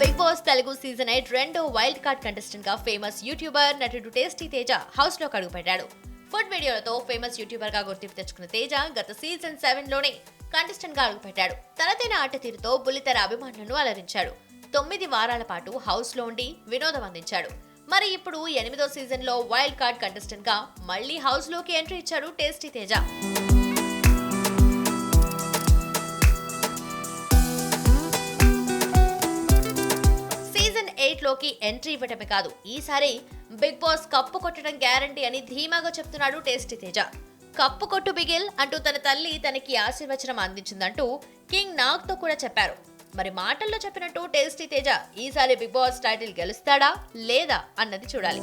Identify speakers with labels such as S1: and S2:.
S1: Telugu season eight రెండో wild card కంటెస్టెంట్గా famous YouTuber నటుడు టేస్టీ తేజ హౌస్లో అడుగుపెట్టాడు ఫుడ్ వీడియోలతో ఫేమస్ యూట్యూబర్గా గుర్తింపు తెచ్చుకున్న తేజ గత సీజన్ సెవెన్లోనే కంటెస్టెంట్గా అడుగుపెట్టాడు తనదైన ఆట తీరుతో బుల్లితెర అభిమానులను అలరించాడు. తొమ్మిది వారాల పాటు హౌస్లో ఉండి వినోదం అందించాడు. మరి ఇప్పుడు ఎనిమిదో సీజన్లో వైల్డ్ కార్డ్ కంటెస్టెంట్గా మళ్ళీ హౌస్లోకి ఎంట్రీ ఇచ్చాడు టేస్టీ తేజ స్టేట్లోకి ఎంట్రీ ఇవ్వటమే కాదు ఈసారి బిగ్ బాస్ కప్పు కొట్టడం గ్యారంటీ అని ధీమాగా చెప్తున్నాడు టేస్టీ తేజ. కప్పు కొట్టు బిగిల్ అంటూ తన తల్లి తనకి ఆశీర్వచనం అందించిందంటూ కింగ్ నాగ్తో కూడా చెప్పారు. మరి మాటల్లో చెప్పినట్టు టేస్టీ తేజ ఈసారి బిగ్ బాస్ టైటిల్ గెలుస్తాడా లేదా అన్నది చూడాలి.